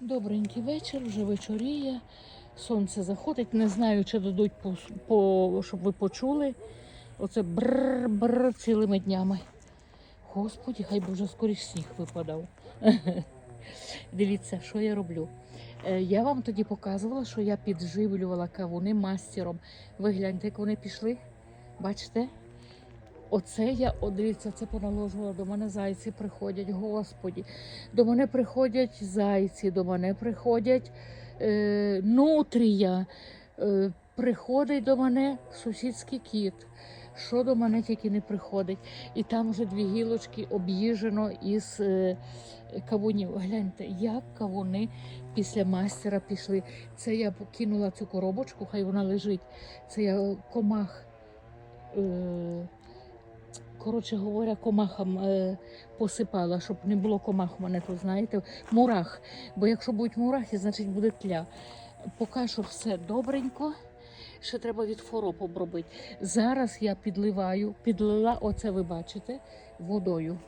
Добренький вечір, вже вечоріє. Сонце заходить. Не знаю, чи дадуть по, по щоб ви почули. Оце бр-бр цілими днями. Господі, хай би вже скоріш сніг випадав. Дивіться, що я роблю. Е, Я вам тоді показувала, що я підживлювала кавуни мастером. Ви гляньте, як вони пішли. Бачите? Оце я, дивіться, це поналожувала. До мене зайці приходять, господі. До мене приходять зайці, до мене приходять е, нутрія, е, приходить до мене сусідський кіт. Що до мене тільки не приходить. І там вже дві гілочки об'їжджено із е, кавунів. Гляньте, як кавуни після мастера пішли. Це я покинула цю коробочку, хай вона лежить. Це я комах. Е, коротше говоря, комахам е, посипала, щоб не було комах у мене тут, знаєте, мурах. Бо якщо будуть мурахи, значить буде тля. Поки що все добренько. Ще треба від хвороб обробити. Зараз я підливаю, підлила, оце ви бачите, водою.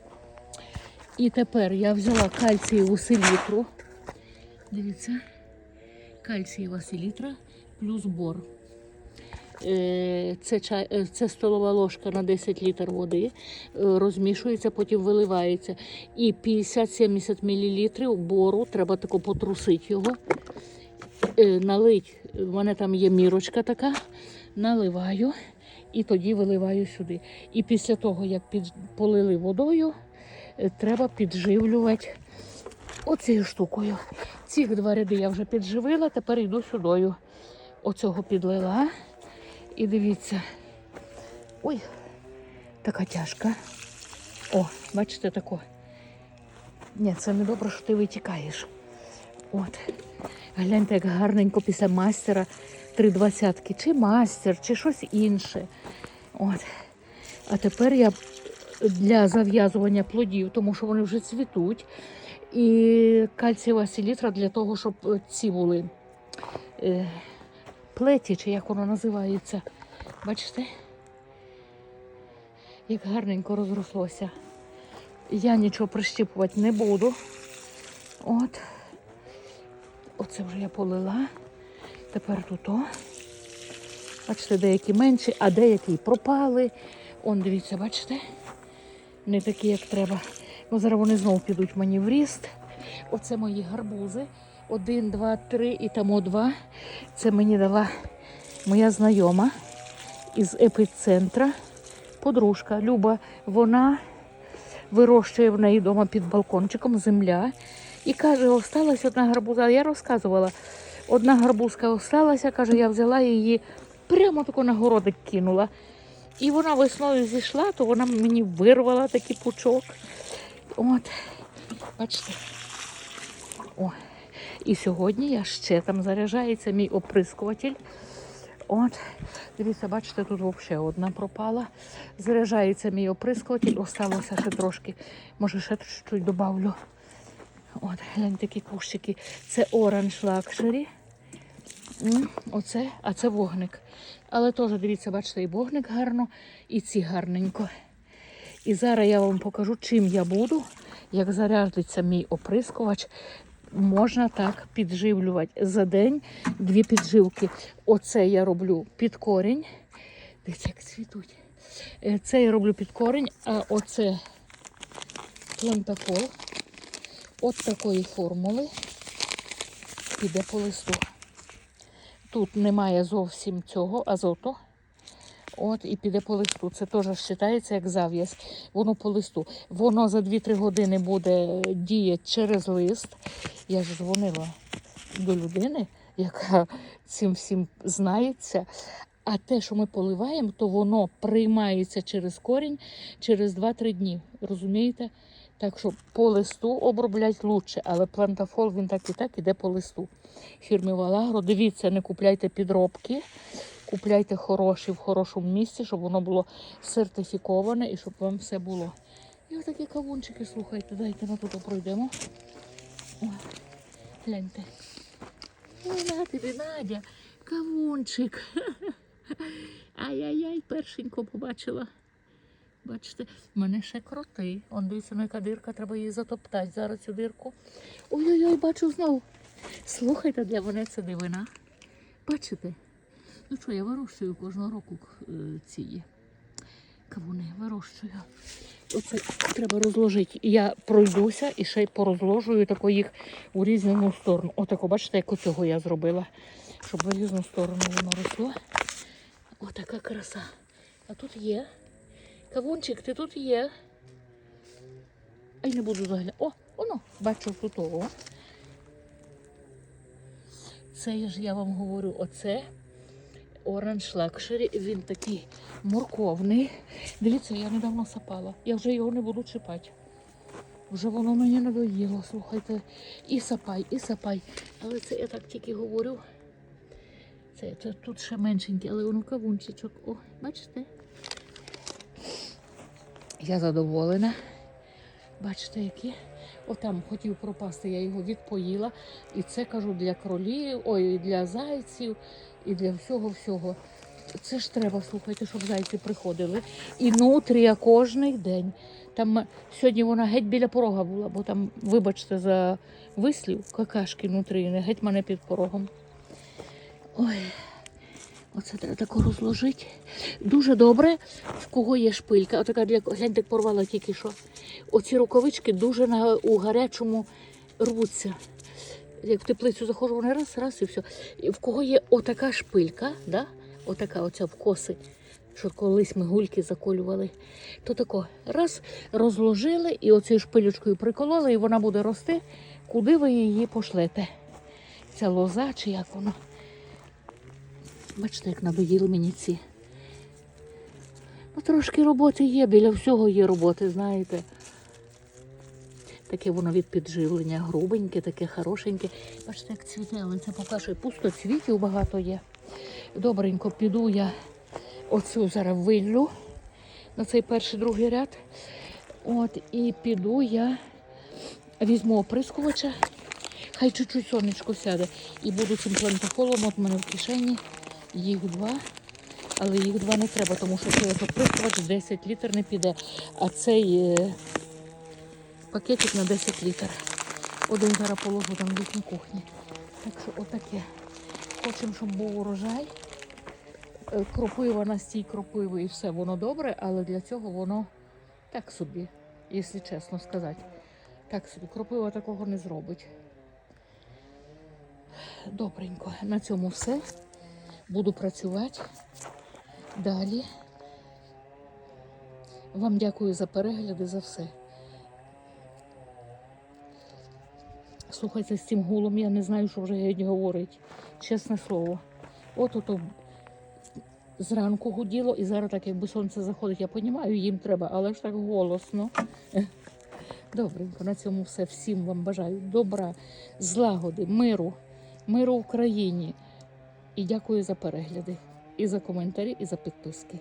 І тепер я взяла кальцієву селітру. Дивіться, кальцієва селітра плюс бор. Е, Це, чай, е, це столова ложка на 10 літр води, е, розмішується, потім виливається. І 50-70 мл бору, треба тако потрусити його, налить. В мене там є мірочка така, наливаю і тоді виливаю сюди. І після того, як під, полили водою, треба підживлювати оцією штукою. Цих два ряди я вже підживила, тепер йду сюдою. Оцього підлила. І дивіться. Ой, така тяжка. О, бачите тако. Ні, це не добре, що ти витікаєш. От. Гляньте, як гарненько після мастера три двадцятки. Чи мастер, чи щось інше. От. А тепер я для зав'язування плодів, тому що вони вже цвітуть. І кальцієва селітра для того, щоб ці були е, плеті, чи як воно називається. Бачите? Як гарненько розрослося. Я нічого прищіпувати не буду. От. Оце вже я полила. Тепер тут о. Бачите, деякі менші, а деякі пропали. Он, дивіться, бачите? Не такі, як треба. Ну, зараз вони знову підуть мені в ріст. Оце мої гарбузи. Один, два, три і тому два. Це мені дала моя знайома із епіцентра. Подружка Люба. Вона вирощує в неї вдома під балкончиком земля. І каже, осталась одна гарбуза. Я розказувала, одна гарбузка осталася, каже, я взяла її прямо тако на городик кинула. І вона весною зійшла, то вона мені вирвала такий пучок. От, бачите. О. І сьогодні я ще там заряджається мій оприскуватель. От, дивіться, бачите, тут взагалі одна пропала. Заряджається мій оприскуватель, осталося ще трошки. Може, ще чуть добавлю. От, гляньте такі кущики. Це Luxury. М, Оце, а це вогник. Але теж, дивіться, бачите, і вогник гарно, і ці гарненько. І зараз я вам покажу, чим я буду, як заряджиться мій оприскувач. Можна так підживлювати за день дві підживки. Оце я роблю під корінь. Дивіться, як цвітуть. Е, Це я роблю під корінь, а оце плантафол. От такої формули піде по листу. Тут немає зовсім цього азоту. От і піде по листу. Це теж вважається як зав'яз. Воно по листу. Воно за 2-3 години буде діяти через лист. Я ж дзвонила до людини, яка цим всім знається. А те, що ми поливаємо, то воно приймається через корінь через 2-3 дні. Розумієте? Так що по листу оброблять лучше, але плантафол він так і так іде по листу. Фірми Валагро. Дивіться, не купляйте підробки, купляйте хороші в хорошому місці, щоб воно було сертифіковане і щоб вам все було. І отакі кавунчики, слухайте, дайте на тут пройдемо. Гляньте. Ой, на тобі, Надя, кавунчик. Ай-яй-яй, першенько побачила. Бачите, в мене ще кроти. Он дивіться, ну яка дирка, треба її затоптати зараз цю дирку. Ой-ой-ой, бачу знову. Слухайте, для мене це дивина. Бачите? Ну що, я вирощую кожного року е, ці кавуни, вирощую. Оце треба розложити. Я пройдуся і ще й порозложую тако їх у різну сторону. Отако, бачите, як оцього я зробила, щоб в різну сторону воно росло. Отака краса. А тут є. Кавунчик, ти тут є. Ай, не буду заглядати. О, воно, бачу тут. Це ж я вам говорю, оце Orange Luxury. Він такий морковний. Дивіться, я недавно сапала. Я вже його не буду чіпати. Вже воно мені надоїло, слухайте. І сапай, і сапай. Але це я так тільки говорю. Це, це тут ще меншенький, але воно кавунчичок. О, бачите? Я задоволена. Бачите, які? Отам хотів пропасти, я його відпоїла. І це кажу для кролів, ой, для зайців, і для всього-всього. Це ж треба, слухайте, щоб зайці приходили. І нутрія кожний день. Там е, сьогодні вона геть біля порога була, бо там, вибачте, за вислів, какашки нутріїни, геть мене під порогом. Ой, оце треба тако розложити. Дуже добре, в кого є шпилька. Отака для гляньте, порвала тільки що. Оці рукавички дуже на, у гарячому рвуться. Як в теплицю заходжу, вони раз, раз і все. І в кого є отака шпилька, да? отака оця в коси, що колись ми гульки заколювали, то тако раз розложили і оцією шпилючкою прикололи, і вона буде рости, куди ви її пошлете. Ця лоза чи як воно. Бачите, як надоїли мені ці. Ну, трошки роботи є, біля всього є роботи, знаєте. Таке воно від підживлення, грубеньке, таке хорошеньке. Бачите, як цвіте, але це поки що пусто цвітів багато є. Добренько піду я оцю зараз виллю на цей перший другий ряд. От, і піду я візьму оприскувача, хай чуть-чуть сонечко сяде. І буду цим плантофолом, от в мене в кишені їх два. Але їх два не треба, тому що от оприскувач 10 літр не піде. А цей е, пакетик на 10 літр. Один зараз положу там в їхній кухні. Так що отаке. Хочемо, щоб був урожай. Е, Кропива на стій кропиви і все, воно добре, але для цього воно так собі, якщо чесно сказати. Так собі, кропива такого не зробить. Добренько. На цьому все. Буду працювати далі. Вам дякую за перегляди, за все. Слухайте, з цим гулом я не знаю, що вже геть говорить. Чесне слово. От ото зранку гуділо, і зараз так, якби сонце заходить, я розумію, їм треба, але ж так голосно. Добренько, на цьому все. Всім вам бажаю добра, злагоди, миру, миру в країні. І дякую за перегляди, і за коментарі, і за підписки.